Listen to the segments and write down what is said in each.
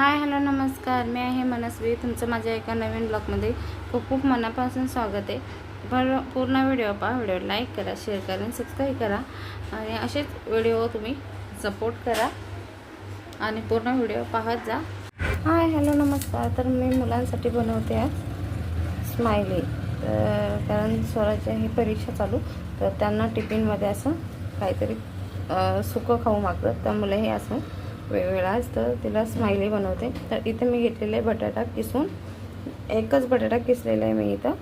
Hi hello नमस्कार. मी आहे मनस्वी. तुमचं माझ्या एका नवीन ब्लॉगमध्ये खूप खूप मनापासून स्वागत आहे. भर पूर्ण व्हिडिओ पहा. व्हिडिओ लाईक करा शेअर करा आणि सबस्क्राईब करा. आणि असेच व्हिडिओ तुम्ही सपोर्ट करा. आणि पूर्ण व्हिडिओ पाहत जा. हाय हॅलो नमस्कार. तर मी मुलांसाठी बनवते आज स्माइली. तर कारण स्वराची ही परीक्षा चालू. तर त्यांना टिफिनमध्ये असं काहीतरी सुकं खाऊ मागतात. त्यामुळे हे असं वेगवेगळाच तर तिला स्माइली बनवते. तर इथे मी घेतलेले आहे बटाटा किसून एकच बटाटा किसलेला आहे मी इथं.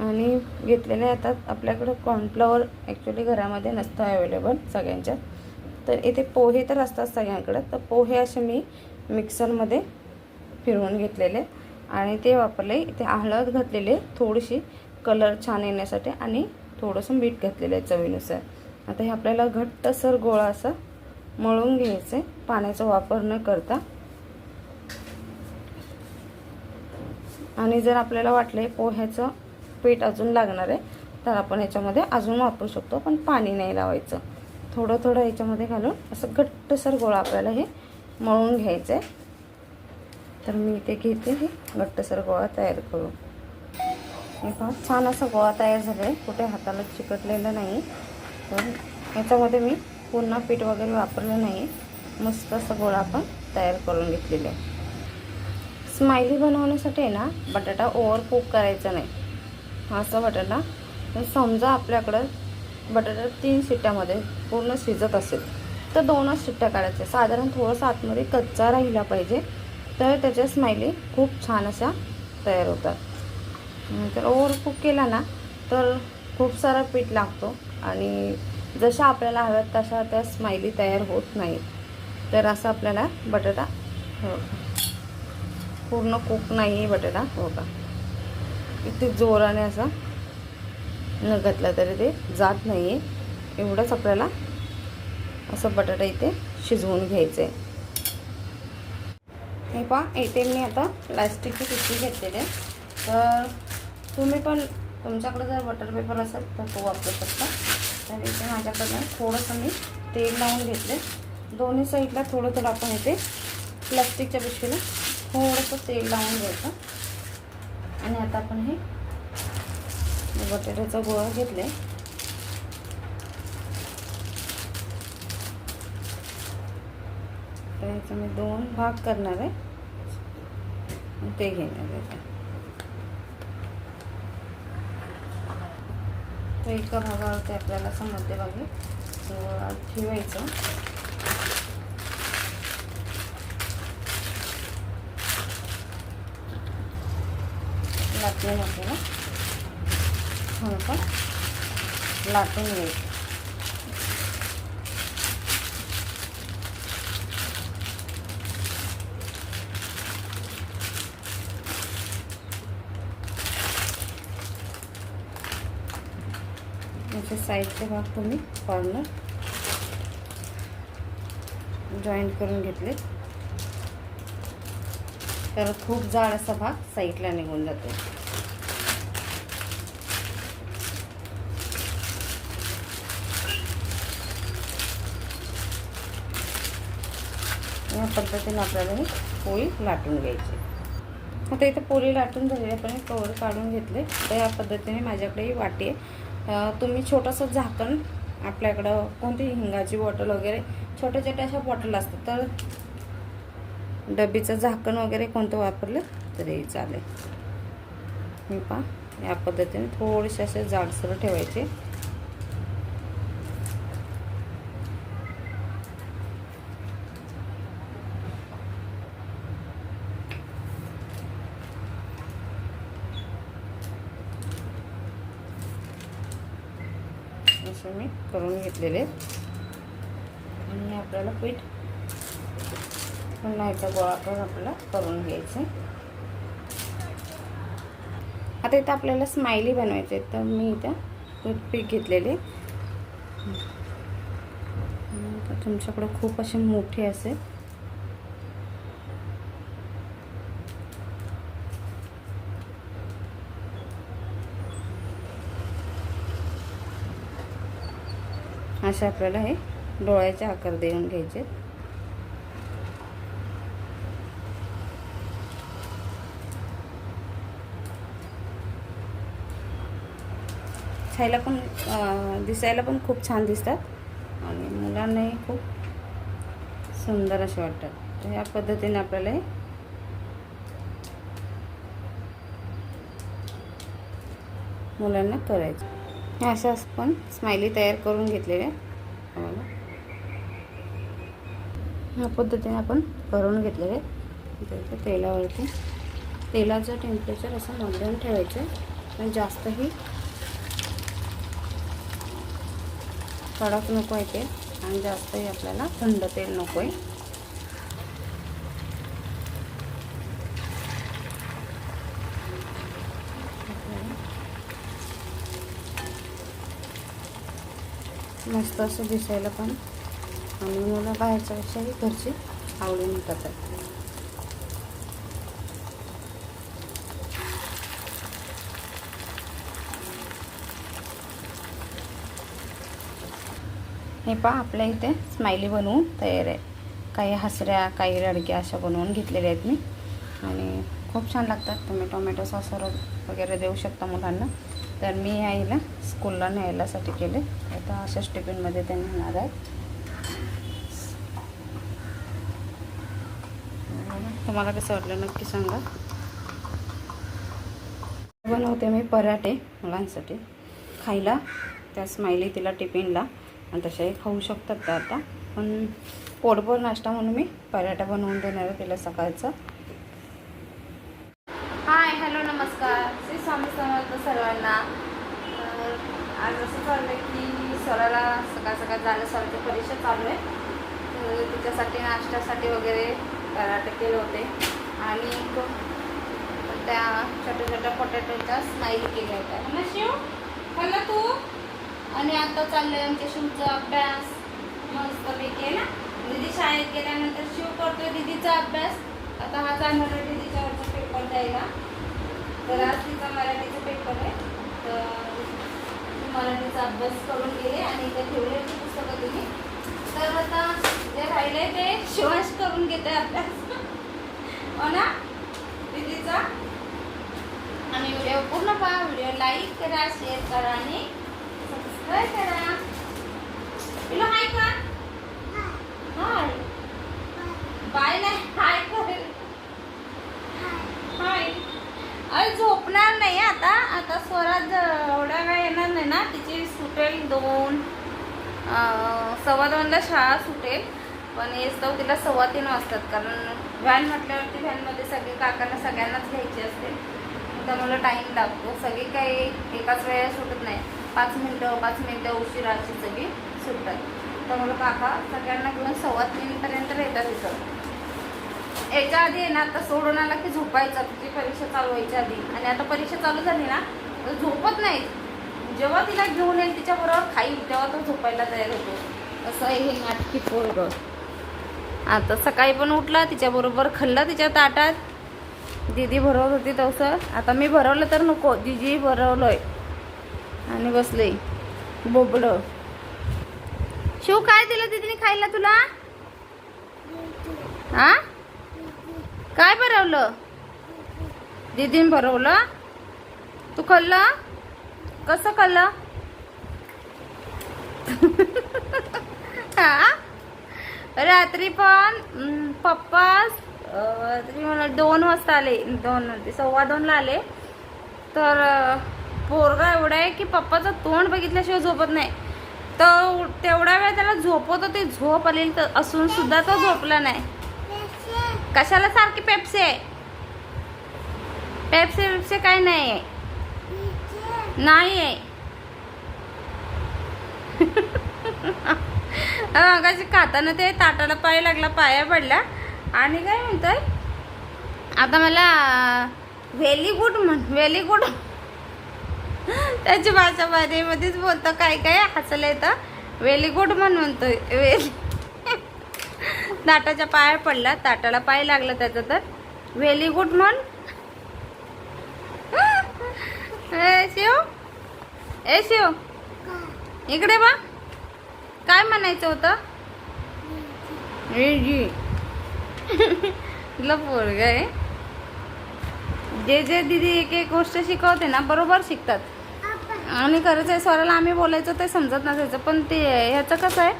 आणि घेतलेले आहे आता आपल्याकडं कॉर्नफ्लॉवर ॲक्च्युली घरामध्ये नसतं अवेलेबल सगळ्यांच्या. तर इथे पोहे तर असतात सगळ्यांकडं. तर पोहे असे मी मिक्सरमध्ये फिरवून घेतलेले. आणि ते वापरले. इथे हळद घातलेले थोडीशी. कलर छान येण्यासाठी. आणि थोडंसं मीठ घातलेलं आहे चवीनुसार. आता हे आपल्याला घट्टसर गोळा असं मळून घ्यायचं. आहे पाण्याचा वापर न करता. आणि जर आपल्याला वाटले पोह्याचं पीठ अजून लागणार आहे तर आपण याच्यामध्ये अजून वापरू शकतो पण पाणी नाही लावायचं. थोडं थोडं याच्यामध्ये घालून असं घट्टसर गोळा आपल्याला हे मळून घ्यायचं आहे तर मी इथे घेते हे घट्टसर गोळा तयार करून. हे पहा छान असा गोळा तयार झाला आहे कुठे हाताला चिकटलेलं नाही. तर याच्यामध्ये मी पूर्ण पीठ वगैरे वापरलं नाही. मस्त असं गोळा आपण तयार करून घेतलेले आहे. स्माइली बनवण्यासाठी आहे ना बटाटा ओव्हर कुक करायचा नाही. असं असा बटाटा समजा आपल्याकडं बटाटा तीन शिट्ट्यामध्ये पूर्ण शिजत असेल तर दोनच शिट्ट्या काढायच्या. साधारण थोडंसं आतमध्ये कच्चा राहिला पाहिजे तर त्याच्या स्माइली खूप छान अशा तयार होतात. तर ओव्हर कुक केला ना तर खूप सारा पीठ लागतो आणि जशा आपल्याला हव्यात तशा त्या स्माइली तयार होत नाहीत. तर असं आपल्याला बटाटा हो पूर्ण कुक नाही आहे बटाटा हो का? इथे जोराने असा न घातला तरी ते जात नाही आहे एवढंच आपल्याला असं बटाटा इथे शिजवून घ्यायचं आहे हे पहा इथे मी आता प्लास्टिकची पिशवी घेतलेली आहे. तर तुम्ही पण तुमच्याकडे जर बटर पेपर असेल तर तो वापरू शकता. तर इथे माझ्याकडनं थोडंसं मी तेल लावून घेतले दोन्ही साईडला थोडं थोडं आपण इथे प्लास्टिकच्या पिशवीला थोडंसं तेल लावून घ्यायचं. आणि आता आपण हे बटाट्याचा गोळा घेतले तर याचे मी दोन भाग करणार आहे. ते घेणार आहे तर एका भागावरती आपल्याला असं मध्यभागी गोळा ठेवायचं. लाटण्यामध्ये ना. थोडंसं लाटून घ्यायचं. याचे साईडचे भाग तुम्ही कॉर्नर जॉईंट करून घेतले तर खूप जाड असा भाग साईडला निघून जातो या पद्धतीने आपल्याला ही पोळी लाटून घ्यायची आता इथे पोळी लाटून झालेली आपण कवर काढून घेतले तर या पद्धतीने माझ्याकडे ही वाटी आहे तुम्ही छोटंसं झाकण आपल्याकडं कोणती हिंगाची बॉटल वगैरे छोट्या छोट्या अशा बॉटल असतात. तर डबीचं झाकण वगैरे कोणतं वापरलं? तरी चालेल. मी पा या पद्धतीने थोडेसे असे जाडसर ठेवायचे. असे मी करून घेतलेले. आहेत. आणि आपल्याला पीठ पुन्हा एकदा गोळा करून आपल्याला करून घ्यायचं. आता इथं आपल्याला स्माइली बनवायचे आहेत. तर मी इथं टूथपिक घेतलेले. तर तुमच्याकडं खूप असे मोठे असेल असे आपल्याला हे डोळ्याचे आकार देऊन घ्यायचे. खायला पण दिसायला पण खूप छान दिसतात. आणि मुलांनाही खूप सुंदर असे वाटतात. तर ह्या पद्धतीने आपल्याला हे मुलांना करायचं. हे असं पण स्माइली तयार करून घेतलेले. आहेत ह्या पद्धतीने आपण करून घेतलेले. आहेत तेलावरती. तेलाचं टेम्परेचर असं मध्यम ठेवायचं. पण जास्तही कडक नको आहे ते आणि जास्तही आपल्याला थंड तेल नको आहे मस्त असं दिसायला पण. आणि मला बाहेरच्या पेक्षाही घरची आवडून खातात हे पहा आपल्या इथे स्माइली बनवून तयार आहे. काही हसऱ्या काही रडक्या अशा बनवून घेतलेल्या आहेत मी. आणि खूप छान लागतात. तुम्ही टोमॅटो सॉस वगैरे देऊ शकता मुलांना. तर मी आईला स्कूलला न्यायलासाठी केले आता अशाच टिफिनमध्ये ते नेणार आहेत. तुम्हाला कसं वाटलं नक्की सांगा. बनवते मी पराठे मुलांसाठी. खायला त्या स्माइली तिला टिफिनला. आणि तशाही खाऊ शकतात त्या आता. पण पोटभर नाश्ता म्हणून मी पराठा बनवून देणार आहे तिला सकाळचा. हाय हॅलो नमस्कार. स्वामी समर्थ सर्वांना. आज असं चाललं आहे की स्वराला सकाळ सकाळ झालं स्वराची परीक्षा चालू आहे. तर तिच्यासाठी नाश्त्यासाठी वगैरे पराठे केले होते. आणि त्या छोट्या छोट्या पोटॅटोच्या स्माईल केल्या होत्या. ना शिव खाल्ला तू. आणि आता चाललंय आमच्या शिवचा अभ्यास. मस्तपैकी आहे ना? दिदी शाळेत गेल्यानंतर शिव करतोय दिदीचा अभ्यास. आता हा जाणार दिदीच्या पेपर द्यायला. तर आज तिचा मराठीचा पेपर आहे. तर मराठीचा अभ्यास करून गेले आणि इथे ठेवले होते पुस्तकं तुम्ही तर आता जे राहिले ते शिवाश करून घेते अभ्यास. हो ना दिदीचा? आणि व्हिडिओ पूर्ण पहा व्हिडिओ लाईक करा शेअर करा आणि सबस्क्राईब करा. तुला हाय का हाय बाय नाही हाय कर हाय अरे झोपणार नाही आता आता स्वराज एवढा वेळ येणार नाही ना तिची सुटेल दोन सव्वा दोनला शाळा सुटेल पण येस तिला सव्वा तीन वाजतात कारण व्हॅन म्हटल्यावरती व्हॅनमध्ये सगळे काकांना सगळ्यांनाच घ्यायची असते. त्यामुळे टाईम लागतो. सगळी काही एकाच वेळेला सुटत नाही. पाच मिनटं पाच मिनटं उशिरा अशी सगळी सुटतात. त्यामुळे काका सगळ्यांना घेऊन सव्वा तीनपर्यंत येतात इथं. याच्या आधी आहे ना आता सोडून आला की झोपायचा. तुझी परीक्षा चालू व्हायच्या आधी. आणि आता परीक्षा चालू झाली ना तर झोपत नाही जेव्हा तिला घेऊन येईल तिच्याबरोबर खाईल तेव्हा तो झोपायला तयार होतो. असं आहे हे नाटकी पोरग. आता सकाळी पण उठला तिच्याबरोबर खाल्ला तिच्या ताटात. दीदी भरवत होती तसं. आता मी भरवलं तर नको दिदी भरवलंय. आणि बसले. बोबडं. शिव काय दिलं दीदीने खायला तुला? हा काय भरवलं? दीदीने भरवलं? तू खाल्लं? कसं खाल्लं हा? रात्री पण पप्पा दोन वाजता आले. दोन ते सव्वा दोनला आले. तर पोरगा एवढा आहे की पप्पाचं तोंड बघितल्याशिवाय झोपत नाही. तर तेवढा वेळ त्याला झोपत ते झोप आलेली तर असून सुद्धा तो झोपला नाही. कशाला सारखी पेप्सी आहे? पेप्सी पेप्से काय नाही आहे नाही आहे कशी खाताना ते ताटाला पाय लागला पाया पडला आणि काय म्हणतोय? आता मला व्हेली गुड म्हण व्हेली गुड त्याची भाषा मध्येच बोलतो काय काय हसलं येतं व्हेली गुड म्हण म्हणतोय वेली. ताटाच्या पाया पडला ताटाला पाय लागला त्याचा तर. व्हेली गुड म्हण ए शिव? ए शिव? इकडे बा. काय म्हणायचं होतं? रेजी. तुला पोरग आहे. जे जे दीदी एक एक गोष्ट शिकवते ना बरोबर शिकतात. आणि खरंच आहे स्वराला आम्ही बोलायचं ते समजत नसायचं पण ते ह्याचं कसं आहे?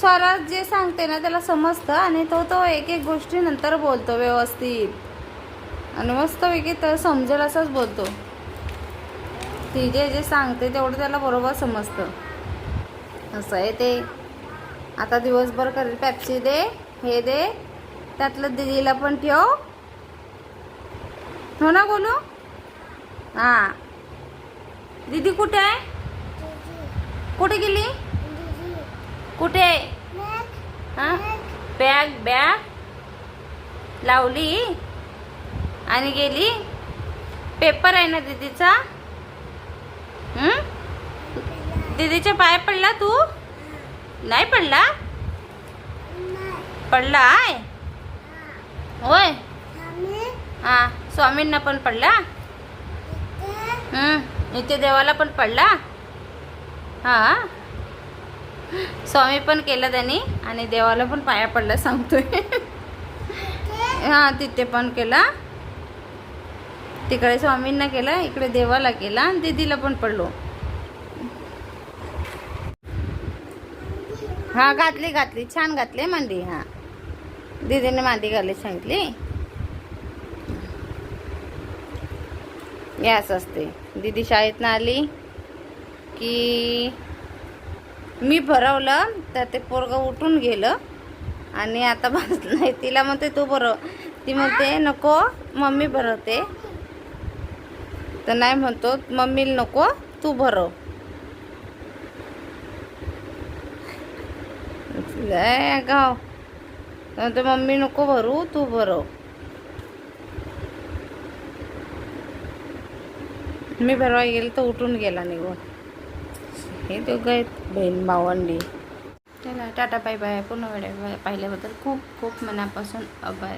स्वरा जे सांगते ना त्याला समजतं आणि तो तो एक एक गोष्टी नंतर बोलतो व्यवस्थित. आणि मस्तपैकी तर समजेल असंच बोलतो. ती जे जे सांगते तेवढं त्याला बरोबर समजतं. असं आहे ते. आता दिवसभर करेल पॅप्सी दे हे दे त्यातलं दिदीला पण ठेव. हो ना बोलू हां. दीदी कुठे आहे? कुठे गेली? कुठे? हां? Bag bag. लावली आणि गेली. पेपर आहे ना दीदीचा? दीदीच्या पाय पडला तू? नाही पडला? पडला आहे होय? हा स्वामींना पण पडला? इथे देवाला पण पडला? हा? स्वामी पण केलं त्यांनी आणि देवाला पण पाया पडला सांगतोय. हा तिथे पण केला. तिकडे स्वामींना केला इकडे देवाला केला आणि दीदीला पण पडलो. हा घातली घातली. छान घातली मांडी. हा. दीदीने मांडी घाली सांगितली. गॅस असते. दीदी शाळेतनं आली की मी भरवलं तर ते पोरगं उठून गेलं आणि आता बस नाही तिला म्हणते तू भरव. ती म्हणते नको मम्मी भरवते. तर नाही म्हणतो मम्मीला नको तू भरव गाव. तर मम्मी नको भरू तू भरव मी भरवा गेले तर उठून गेला निघून. हे दोघं आहेत बहीण भावंडी चला टाटा बाय बाय. पुन्हा वेळ पाहिल्याबद्दल खूप खूप मनापासून आभार.